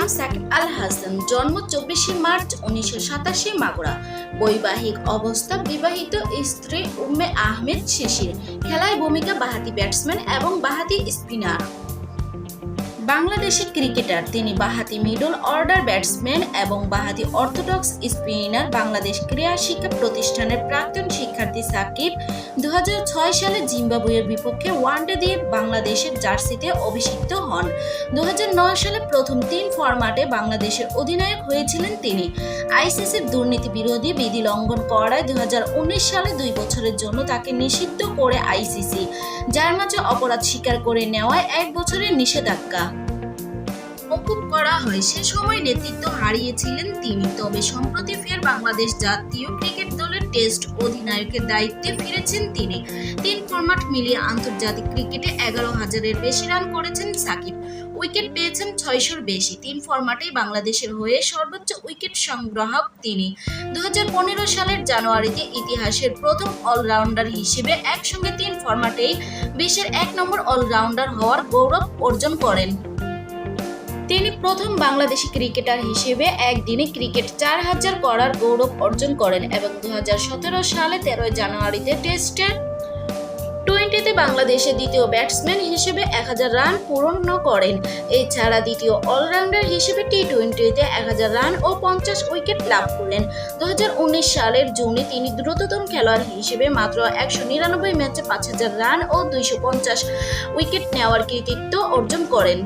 নাম সাকিব আল হাসান জন্ম চব্বিশে মার্চ উনিশশো সাতাশি মাগুরা। বৈবাহিক অবস্থা বিবাহিত স্ত্রী উম্মে আহমেদ শিশির। খেলায় ভূমিকা বাহাতি ব্যাটসম্যান এবং বাহাতি স্পিনার। বাংলাদেশের ক্রিকেটার, তিনি বাহাতি মিডল অর্ডার ব্যাটসম্যান এবং বাহাতি অর্থোডক্স স্পিনার, বাংলাদেশ ক্রীড়া শিক্ষা প্রতিষ্ঠানের প্রাক্তন শিক্ষার্থী সাকিব। দু হাজার ছয় সালে জিম্বাবুয়ের বিপক্ষে ওয়ানডে দিয়ে বাংলাদেশের জার্সিতে অভিষিক্ত হন। দু হাজার নয় সালে প্রথম তিন ফরম্যাটে বাংলাদেশের অধিনায়ক হয়েছিলেন তিনি। আইসিসির দুর্নীতি বিরোধী বিধি লঙ্ঘন করায় দু হাজার উনিশ সালে দুই বছরের জন্য তাকে নিষিদ্ধ করে আইসিসি, যার মাঝে অপরাধ স্বীকার করে নেওয়ায় এক বছরের নিষেধাজ্ঞা। মকুব করা হয়, সে সময় নেতৃত্ব হারিয়েছিলেন তিনি। তবে সম্প্রতি ফের বাংলাদেশ জাতীয় ক্রিকেট দলের টেস্ট অধিনায়কের দায়িত্বে ফিরেছেন তিনি। তিন ফরম্যাট মিলিয়ে আন্তর্জাতিক ক্রিকেটে এগারো হাজারের বেশি রান করেছেন সাকিব। উইকেট পেয়েছেন ছয়শোর বেশি। তিন ফরম্যাটেই বাংলাদেশের হয়ে সর্বোচ্চ উইকেট সংগ্রাহক তিনি। দু হাজার পনেরো সালের জানুয়ারিতে ইতিহাসের প্রথম অলরাউন্ডার হিসেবে একসঙ্গে তিন ফরম্যাটেই বিশ্বের এক নম্বর অলরাউন্ডার হওয়ার গৌরব অর্জন করেন। তিনি প্রথম বাংলাদেশি ক্রিকেটার হিসেবে একদিনে ক্রিকেট চার হাজার করার গৌরব অর্জন করেন এবং দু হাজার সতেরো সালে তেরোই জানুয়ারিতে টেস্টের টোয়েন্টিতে বাংলাদেশের দ্বিতীয় ব্যাটসম্যান হিসেবে এক হাজার রান পূরণ করেন। এছাড়া দ্বিতীয় অলরাউন্ডার হিসেবে টি টোয়েন্টিতে এক হাজার রান ও পঞ্চাশ উইকেট লাভ করেন। দু সালের জুনে তিনি দ্রুততম খেলোয়াড় হিসেবে মাত্র একশো নিরানব্বই ম্যাচে পাঁচ হাজার রান ও দুইশো পঞ্চাশ উইকেট নেওয়ার কৃতিত্ব অর্জন করেন।